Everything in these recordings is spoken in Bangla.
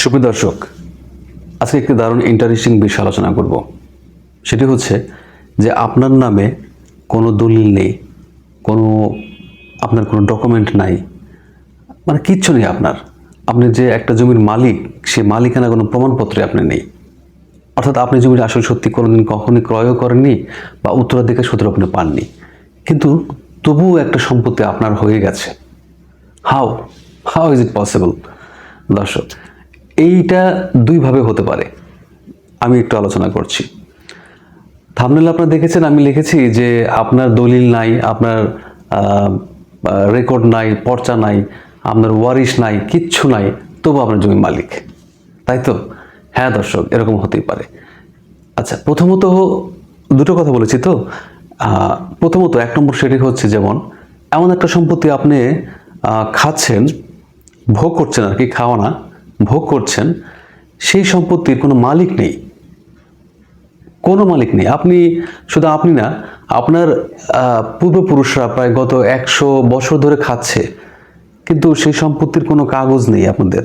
সুপ্রিয় দর্শক, আজকে একটি দারুণ ইন্টারেস্টিং বিষয় আলোচনা করব। সেটি হচ্ছে যে আপনার নামে কোনো দলিল নেই, কোনো আপনার কোনো ডকুমেন্ট নাই মানে কিচ্ছু নেই আপনার। আপনি যে একটা জমির মালিক, সে মালিকানা কোনো প্রমাণপত্রে আপনি নেই। অর্থাৎ আপনি জমির আসল সত্যি কোনোদিন কখনই ক্রয়ও করেননি বা উত্তরাধিকার সূত্রে আপনি পাননি। কিন্তু তবুও একটা সম্পত্তি আপনার হয়ে গেছে। How how is it possible দর্শক এইটা দুইভাবে হতে পারে। আমি একটু আলোচনা করছি। থামনেল আপনারা দেখেছেন, আমি লিখেছি যে আপনার দলিল নাই, আপনার রেকর্ড নাই, পর্চা নাই, আপনার ওয়ারিশ নাই, কিচ্ছু নাই, তবু আপনার জমি মালিক। তাই তো? হ্যাঁ দর্শক, এরকম হতেই পারে। আচ্ছা প্রথমত দুটো কথা বলেছি তো। প্রথমত এক নম্বর সেটি হচ্ছে যেমন, এমন একটা সম্পত্তি আপনি খাচ্ছেন, ভোগ করছেন আর কি, খাওয়া না ভোগ করছেন, সেই সম্পত্তির কোনো মালিক নেই। কোনো মালিক নেই। আপনি, শুধু আপনি না, আপনার পূর্বপুরুষরা প্রায় গত একশো বছর ধরে খাচ্ছে, কিন্তু সেই সম্পত্তির কোনো কাগজ নেই আপনাদের।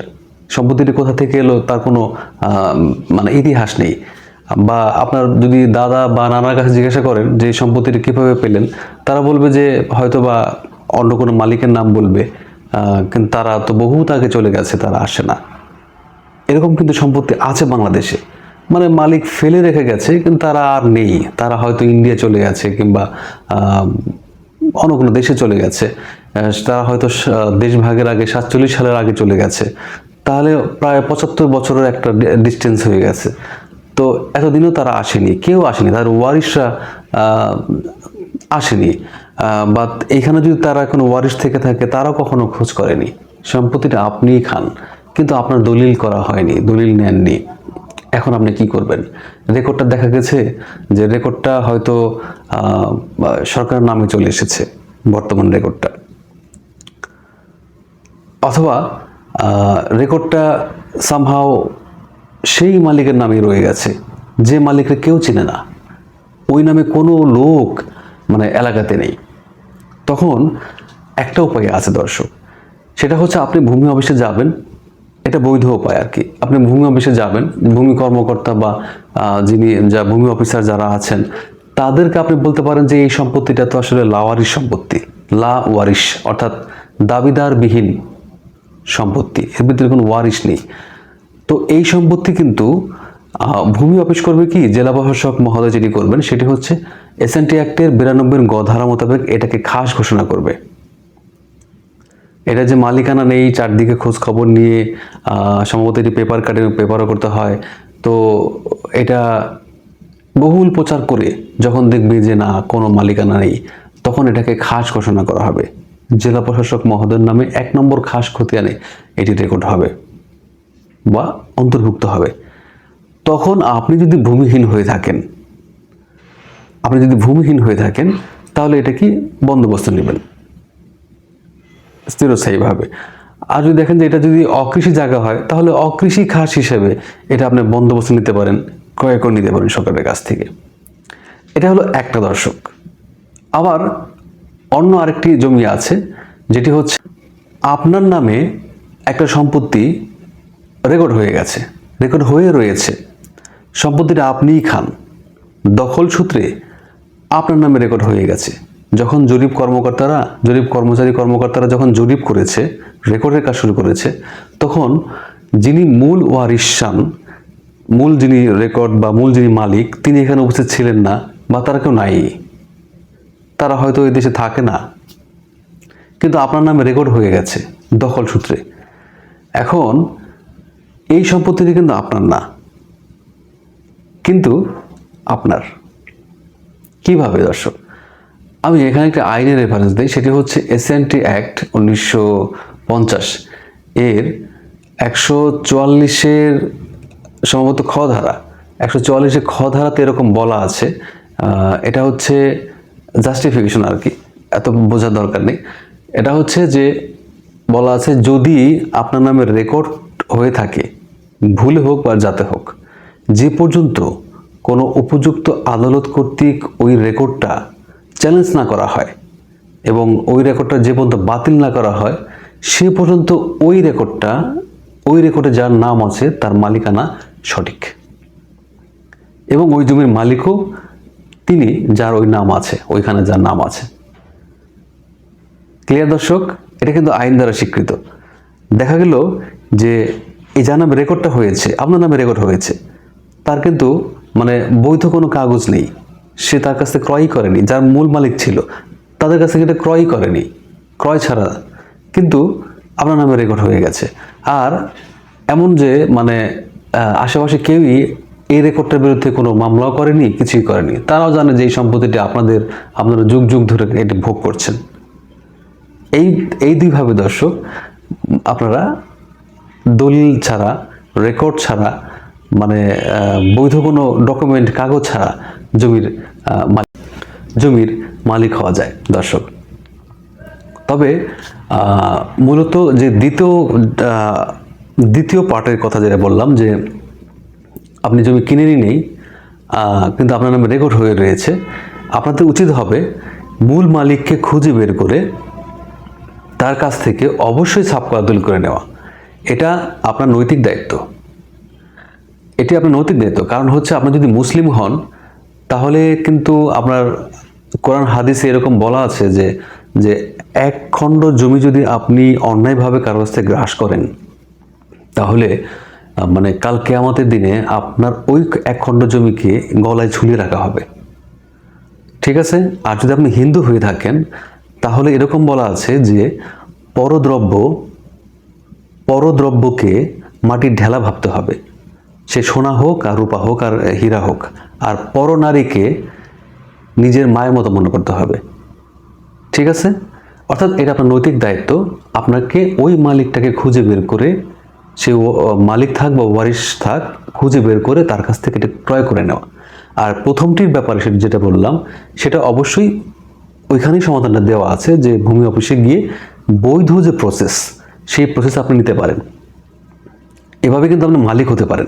সম্পত্তিটি কোথা থেকে এলো তার কোনো মানে ইতিহাস নেই। বা আপনার যদি দাদা বা নানার কাছে জিজ্ঞাসা করেন যে সম্পত্তিটি কীভাবে পেলেন, তারা বলবে যে হয়তো বা অন্য কোনো মালিকের নাম বলবে কিন্তু তারা তো বহুত আগে চলে গেছে, তারা আসে না। এরকম কিন্তু সম্পত্তি আছে বাংলাদেশে। মানে মালিক ফেলে রেখে গেছে, কিন্তু তারা আর নেই। তারা হয়তো ইন্ডিয়া চলে গেছে কিংবা অন্য কোনো দেশে চলে গেছে। তারা হয়তো স- দেশ ভাগের আগে সাতচল্লিশ সালের আগে চলে গেছে। তাহলে প্রায় পঁচাত্তর বছরের একটা ডিস্টেন্স হয়ে গেছে। তো এতদিনও তারা আসেনি, কেউ আসেনি। তার ওয়ারিশরা আসেনি। বা এখানে যদি তারা কোনো ওয়ারিশ থেকে থাকে, তারাও কখনো খোঁজ করেনি। সম্পত্তিটা আপনিই খান। কিন্তু আপনার দলিল করা হয়নি, দলিল নেননি। এখন আপনি কি করবেন? রেকর্ডটা দেখা গেছে যে রেকর্ডটা হয়তো সরকারের নামে চলে এসেছে, বর্তমান রেকর্ডটা। অথবা রেকর্ডটা সামহাও সেই মালিকের নামে রয়ে গেছে, যে মালিককে কেউ চেনে না। ওই নামে কোনো লোক মানে এলাকাতে নেই। তখন একটা উপায় আছে দর্শক, সেটা হচ্ছে আপনি ভূমি অফিসে যাবেন এটা বৈধ উপায় আর কি। আপনি ভূমি অফিসে যাবেন, ভূমি কর্মকর্তা বা যিনি যা ভূমি অফিসার যারা আছেন, তাদেরকে আপনি বলতে পারেন যে এই সম্পত্তিটা তো আসলে লাওয়ারিশ সম্পত্তি লা ওয়ারিশ অর্থাৎ দাবিদারবিহীন সম্পত্তি। এর ভিতরে কোনো ওয়ারিশ নেই। তো এই সম্পত্তি কিন্তু ভূমি অফিস করবে কি? জেলা প্রশাসক মহোদয় যেটি করবেন, সেটি হচ্ছে এসএনটি অ্যাক্টের বিরানব্বই গ ধারা মোতাবেক এটাকে খাস ঘোষণা করবে। এটা যে মালিকানা নেই, চারদিকে খোঁজ খবর নিয়ে সম্ভবত এটি পেপার কাটে পেপারও করতে হয়, তো এটা বহুল প্রচার করে যখন দেখবে যে না, কোনো মালিকানা নেই, তখন এটাকে খাস ঘোষণা করা হবে। জেলা প্রশাসক মহোদয়ের নামে এক নম্বর খাস খতিয়ানে এটি রেকর্ড হবে বা অন্তর্ভুক্ত হবে। তখন আপনি যদি ভূমিহীন হয়ে থাকেন, আপনি যদি ভূমিহীন হয়ে থাকেন, তাহলে এটা কি বন্দোবস্ত নেবেন? স্থিরস্থায়ীভাবে। আর যদি দেখেন যে এটা যদি অকৃষি জায়গা হয়, তাহলে অকৃষি খাস হিসেবে এটা আপনি বন্দোবস্ত নিতে পারেন, ক্রয় করে নিতে পারেন সরকারের কাছ থেকে। এটা হলো একটা দর্শক। আবার অন্য আরেকটি জমি আছে, যেটি হচ্ছে আপনার নামে একটা সম্পত্তি রেকর্ড হয়ে গেছে, রেকর্ড হয়ে রয়েছে। সম্পত্তিটা আপনিই খান। দখল সূত্রে আপনার নামে রেকর্ড হয়ে গেছে। যখন জরিপ কর্মকর্তারা, জরিপ কর্মচারী কর্মকর্তারা যখন জরিপ করেছে, রেকর্ডের কাজ শুরু করেছে, তখন যিনি মূল ওয়ারিসান মূল যিনি রেকর্ড বা মূল যিনি মালিক, তিনি এখানে উপস্থিত ছিলেন না বা তারা কেউ নাই। তারা হয়তো এই দেশে থাকে না। কিন্তু আপনার নামে রেকর্ড হয়ে গেছে, দখল সূত্রে। এখন এই সম্পত্তিটি কিন্তু আপনার না, কিন্তু আপনার। কীভাবে দর্শক? আমি এখানে একটা আইনের রেফারেন্স দিই, সেটি হচ্ছে এসএনটি অ্যাক্ট উনিশশো পঞ্চাশ। এর একশো চুয়াল্লিশের সম্ভবত খ ধারা একশো চুয়াল্লিশে খ ধারাতে এরকম বলা আছে। এটা হচ্ছে জাস্টিফিকেশন আর কি, এত বোঝার দরকার নেই। এটা হচ্ছে যে বলা আছে, যদি আপনার নামে রেকর্ড হয়ে থাকে, ভুলে হোক বা যাতে হোক, যে পর্যন্ত কোনো উপযুক্ত আদালত কর্তৃক ওই রেকর্ডটা চ্যালেঞ্জ না করা হয় এবং ওই রেকর্ডটা যে পর্যন্ত বাতিল না করা হয়, সে পর্যন্ত ওই রেকর্ডটা ওই রেকর্ডে যার নাম আছে, তার মালিকানা সঠিক। এবং ওই জমির মালিকও তিনি যার ওই নাম আছে, ওইখানে যার নাম আছে। ক্লিয়ার দর্শক? এটা কিন্তু আইন দ্বারা স্বীকৃত। দেখা গেল যে এই যার নামে রেকর্ডটা হয়েছে, আপনার নামে রেকর্ড হয়েছে, তার কিন্তু মানে বৈধ কোনো কাগজ নেই। সে তার কাছ ক্রয়ই করেনি, যার মূল মালিক ছিল। তাদের কাছ এটা ক্রয়ই করেনি। ক্রয় ছাড়া। কিন্তু আপনার নামে রেকর্ড হয়ে গেছে। আর এমন যে মানে আশেপাশে কেউই এই রেকর্ডটার বিরুদ্ধে কোনো মামলাও করেনি, কিছুই করেনি। তারাও জানে যে এই সম্পত্তিটি আপনাদের, আপনারা যুগ যুগ ধরে এটি ভোগ করছেন। এই এই দুইভাবে দর্শক, আপনারা দলিল ছাড়া রেকর্ড ছাড়া মানে বৈধ কোনো ডকুমেন্ট কাগজ ছাড়া জমির জমির মালিক হওয়া যায়, দর্শক। তবে মূলত যে দ্বিতীয় দ্বিতীয় পার্টের কথা যেটা বললাম যে, আপনি জমি কিনেনই নেই কিন্তু আপনার নামে রেকর্ড হয়ে রয়েছে, আপনাদের উচিত হবে মূল মালিককে খুঁজে বের করে তার কাছ থেকে অবশ্যই দলিল করে নেওয়া। এটা আপনার নৈতিক দায়িত্ব। এটি আপনার নৈতিক কারণ হচ্ছে আপনি যদি মুসলিম হন, তাহলে কিন্তু আপনার কোরআন, হাদিসে এরকম বলা আছে যে যে এক খণ্ড জমি যদি আপনি অন্যায়ভাবে কারও কাছ থেকে গ্রাস করেন, তাহলে মানে কাল কেয়ামতের দিনে আপনার ওই এক খণ্ড জমিকে গলায় ঝুলিয়ে রাখা হবে। ঠিক আছে? আর যদি আপনি হিন্দু হয়ে থাকেন, তাহলে এরকম বলা আছে যে, পরদ্রব্য, পরদ্রব্যকে মাটির ঢেলা ভাবতে হবে। সে সোনা হোক আর রূপা হোক আর হীরা হোক, আর পরনারীকে নিজের মায়ের মতো মনে করতে হবে। ঠিক আছে? অর্থাৎ এটা আপনার নৈতিক দায়িত্ব। আপনাকে ওই মালিকটাকে খুঁজে বের করে, সে মালিক থাক বা ওয়ারিশ থাক, খুঁজে বের করে তার কাছ থেকে এটা ক্রয় করে নেওয়া। আর প্রথমটির ব্যাপারে সেটা যেটা বললাম, সেটা অবশ্যই ওইখানেই সমাধানটা দেওয়া আছে যে ভূমি অফিসে গিয়ে বৈধ যে প্রসেস সেই প্রসেস আপনি নিতে পারেন। এভাবে কিন্তু আপনি মালিক হতে পারেন।